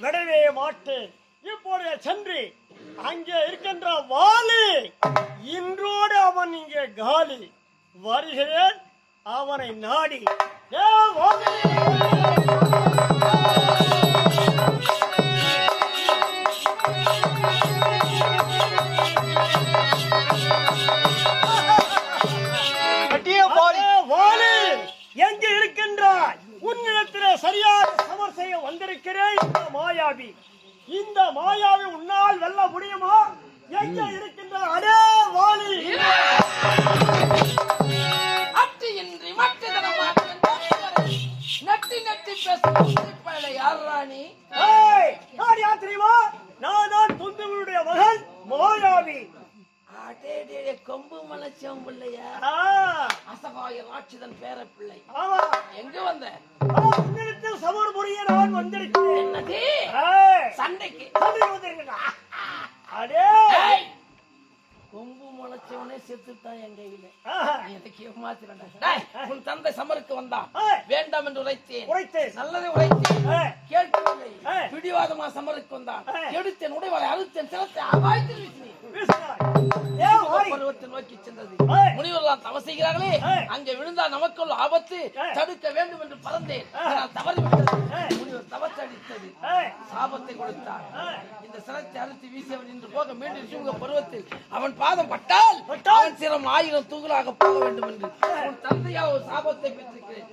விடவே மாட்டேன் இப்போது சென்று. அங்கே இருக்கின்ற வாலி. இன்றோடு அவன் இங்கே காலி. வருகிறேன் அவனை நாடி. எங்கே இருக்கின்றாய்? உன்னிடத்திலே சரியாக செய்ய வந்திருக்கிறேன் இந்த மாயாவி. இந்த மாயாவி உன்னால் வெல்ல முடியுமா? எங்கே இருக்கின்றாய் அடே வாலி மற்றதனமாக நட்டி நட்டி பேசும் யார் ராணி ஏய், நான் யார் தெரியுமா? நான் தான் துந்துவனுடைய மகன் மாயாவி. கொம்பு மலைச்சம் பிள்ளையா. ஆ, அசகாய ராட்சிதன் பேர பிள்ளை எங்க வந்த? உன் தந்தை சமருக்கு வந்தான். வேண்டாம் என்று உரைத்தேன். உரைத்தேன். நல்லதை உரைத்தேன். கேட்கவில்லை. பிடிவாதமா சமருக்கு வந்தான். எடுத்தேன் உடைவாளை அறுத்தேன் சிலத்தை அவாய்த்து ஏய். அங்கே விழுந்தால் நமக்குள்ள ஆபத்து. தடுக்க வேண்டும் என்று பறந்தேன். தவறி. முனிவர் சாபத்தை கொடுத்தார். இந்த சிரத்தை அறுத்து வீசியவன் இன்று போக மீண்டும் சிவக பருவத்தில் அவன் பாதம் பட்டால் பட்டால். அவன் சிரம் ஆயிரம் தூங்கலாக போக வேண்டும் என்று. உன் தந்தையால் ஒரு சாபத்தை பெற்றிருக்கிறேன்.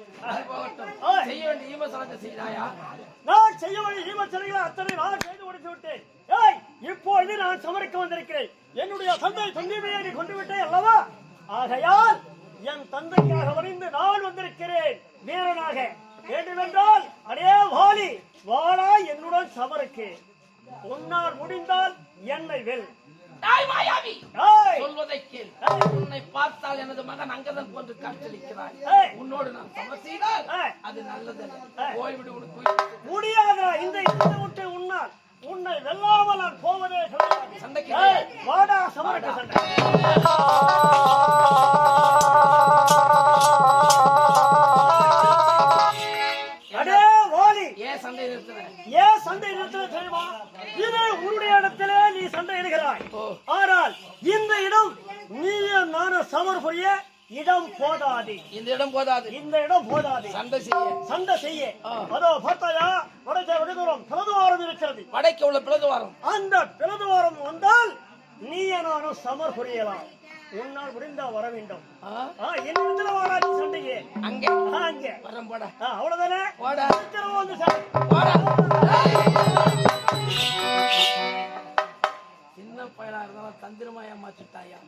செய்ய வேண்டிய ஈமசனத்தை செய்தாயா? நான் செய்ய வேண்டிய ஈமச்சலைகளை அத்தனை நான் செய்து முடித்து விட்டேன். ஏய் இப்பொழுது நான் சமரிக்க வந்திருக்கிறேன். என்னுடைய தந்தை தொண்டிமையை நீ கொண்டு விட்டேன் அல்லவா? ஆகையால் என் தந்தைக்காக வரிந்து நான் வந்திருக்கிறேன். வீரனாக. வேண்டுமென்றால் அடே வாலி வாளா என்னுடன் சமருக்கு. உன்னால் முடிந்தால் என்னை வெல். தாய் மாயாவி சொல்வதை கேள். உன்னை பார்த்தால் எனது மகன் அங்கதன் போன்று காட்சியளிக்கிறாய் ஏய். உன்னோடு நான் சமர் செய்தால் ஏய். அது நல்லதல்ல ஏய். ஓய்விடு உனக்கு உயிர். முடியாதா இந்த இடத்தை விட்டு உன்னால். உன்னை வெல்லாமல் நான் போவதே சண்டைக்கு வாடா சமரக்க சண்டை. இடம் போதாது. இந்த இடம் போதாது. இந்த இடம் போதாது. சண்டை செய்ய. சண்டை செய்ய. அதோ பார்த்தாயா வடக்கே தூரம் பிரதுவாரம் இருக்கிறது. வடைக்கு உள்ள பிளதுவாரம் அந்த பிரதுவாரம் வந்தால் நீ நானும் சமர் புரியலாம். உன்னால் முடிந்தா வர வேண்டும். வாடா நீ சண்டைக்கு? அங்கே. அங்கே. வரம் போட. அவ்வளவுதானே? வந்து சண்டை. போடா பயலா இருந்தாலும் தந்திரமா ஏமாற்றிட்டாயா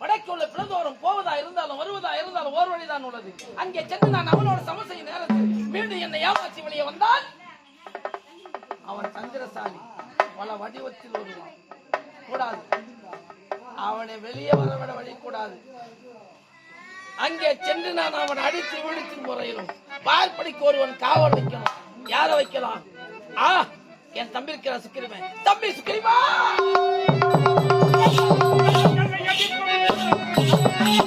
வடக்கு உள்ள பிளந்தோறும் போவதா இருந்தாலும் வருவதா இருந்தாலும் ஒரு வழிதான் உள்ளது. அங்கே சென்று நான் அவனோட சமசை நேரத்தில் மீண்டும் என்னை ஏமாற்றி வெளியே வந்தால் அவன் தந்திரசாலி. பல வடிவத்தில் வருவான். கூடாது. அவனை வெளியே வரவிட வழி கூடாது. அங்கே சென்று நான் அவன் அடித்து விழித்து முறையிலும் பார்ப்படிக்கு ஒருவன் காவல் வைக்கணும் யாரை வைக்கலாம்? ஆ என் தம்பி இருக்கிற சுக்கிரிவன் தம்பி சுக்கிரிவா Yeah.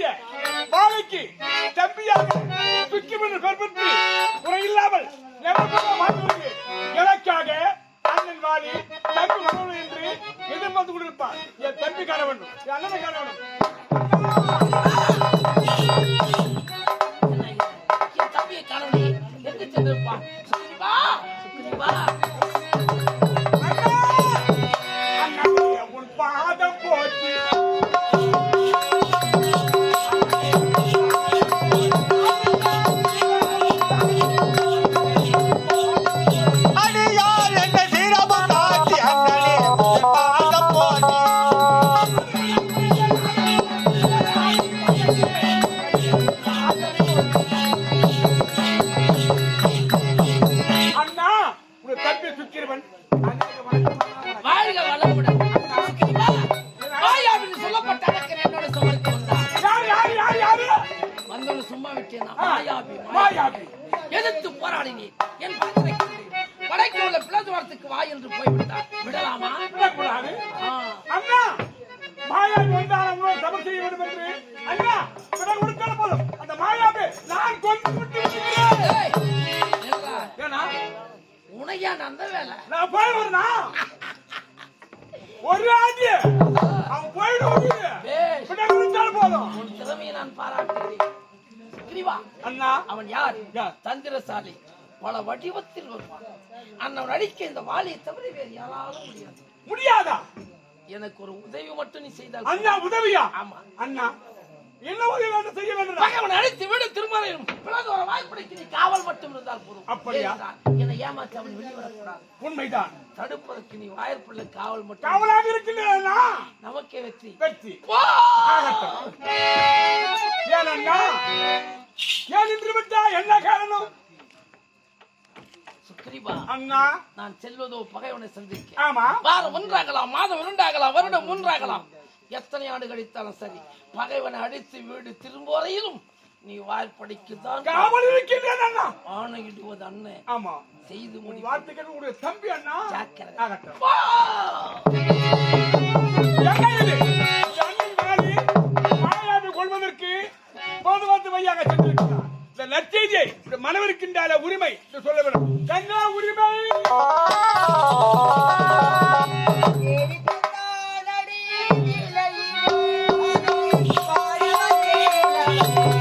கிஷ்கிந்தை மாலைக்கு பாலைக்கு தம்பியாக சுக்கிமன் பெருப்பற்றி குறையில்லாமல் மாற்றுவது எனக்காக அண்ணன் வாலி தம்பி வரணும் என்று எதிர்பார்த்து கொண்டிருப்பார். என் தம்பி காண என் அண்ணனை காண வேண்டும் தம்பியை எங்கு சென்றிருப்பான் வாயாபி எதிர்த்து போராடினீர் என் மகனை வடக்கில் உள்ள பிளதுவாரத்துக்கு வா என்று போய்விட்டார். விடலாமா? விடக்கூடாது. அண்ணா மாயாவி வந்தால் செய்ய வேண்டும் என்று. அண்ணா விட கொடுத்தால் போதும். அந்த மாயாவி நான் கொண்டு விட்டு. ஏன்னா? உனையா அந்த வேலை? நான் போய் வரனா ஒரு அவன் விட கொடுத்தால் போதும். உன் திறமையை நான் பாராட்டுகிறேன். கிரிவா அண்ணா. அவன் யார்? தந்திரசாலி. பல வடிவத்தில் வருவான். அண்ணன் அடிக்க இந்த வாளியை தவிர வேறு யாராலும் முடியாது. முடியாதா? எனக்கு ஒரு உதவி மட்டும் நீ செய்தால் அண்ணா உதவியா? ஆமா. அண்ணா என்ன உதவி வேண்டும் செய்ய வேண்டும் பகைவனை அடித்து விடு திருமலையும் பிறகு ஒரு வாய்ப்படைக்கு நீ காவல் மட்டும் இருந்தால் போதும். அப்படியா? என்னை ஏமாற்றி அவன் வெளிவரக்கூடாது உண்மைதான். தடுப்பதற்கு நீ வாய்ப்புள்ள காவல் மட்டும் காவலாக இருக்கின்றன? நமக்கே வெற்றி. வெற்றி. போ! ஏன் நின்று என்ன காரணம்? சுக்ரீவா அண்ணா. நான் செல்வதோ பகைவனை சந்திக்க ஆமா. வாரம் ஒன்றாகலாம் மாதம் இரண்டாகலாம் வருடம் மூன்றாகலாம். எத்தனை ஆண்டு கழித்தாலும் சரி பகைவனை அடித்து வீடு திரும்ப வரையிலும் நீ வாய்ப்படிக்கு தான் காவல் இருக்கின்றன அண்ணா. ஆணையிடுவது அண்ணன் ஆமா. செய்து முடி வார்த்தைகள் உடைய தம்பி அண்ணா. ஜாக்கிரதை. போதுவாத்து வையாக சென்றிருக்கிறார். இந்த நற்செய்தியை இந்த மனவிருக்கின்ற உரிமை என்று சொல்ல வேண்டும். என்ன உரிமை! you.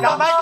頑張!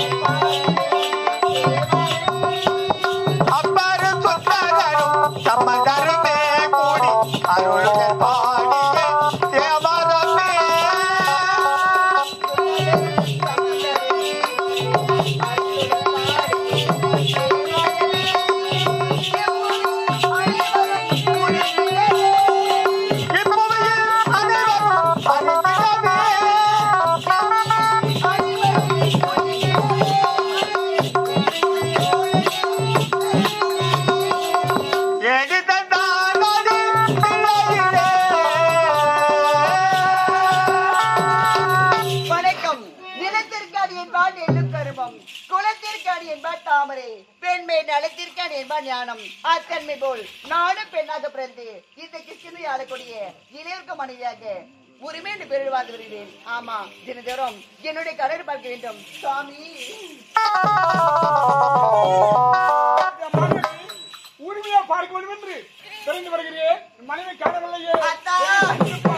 Bye. பிறந்து இந்த கிருஷ்ணனை ஆளக்கூடிய இளையர்க்க மனைவியாக உரிமை என்று பெயரில் வாழ்ந்து வருகிறேன் ஆமா தினதோறும் என்னுடைய கடல் பார்க்க வேண்டும். சுவாமி. உரிமையா பார்க்க வேண்டும் என்று தெரிந்து வருகிறேன். மனைவி காணவில்லையே.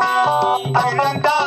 Adelanta.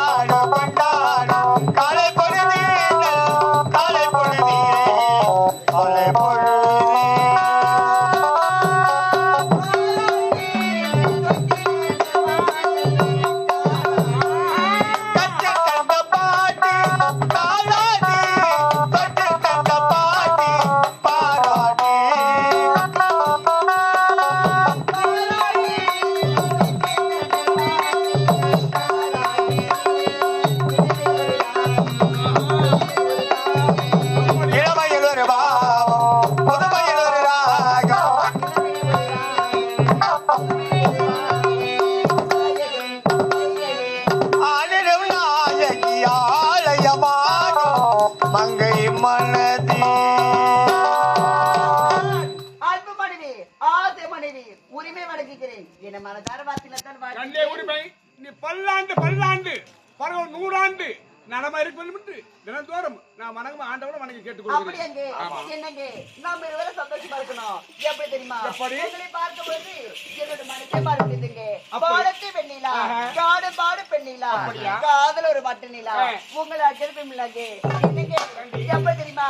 மனைவி உரிமை வழங்குகிறேன். என மனதார கண்ணே உரிமை. நீ பல்லாண்டு பல்லாண்டு. பரவ நூறாண்டு. நலமா இருக்க வேண்டும் என்று தினந்தோறும் நான் வணங்கும் ஆண்டவரை வணங்கி கேட்டுக் அப்படி அங்கே கொள்கிறேன் என்னங்க? நாம் இருவரும் சந்தோஷமா இருக்கணும் எப்படி தெரியுமா? உங்களை பார்க்கும்போது என்னோட மனசே பார்க்குதுங்க? பாடத்து பெண்ணிலா. காடு பாடு பெண்ணிலா? அப்படியா? காதல் ஒரு மட்டு நிலா. உங்களை அஜல் பெண்ணிலாங்க என்னங்க? எப்படி தெரியுமா?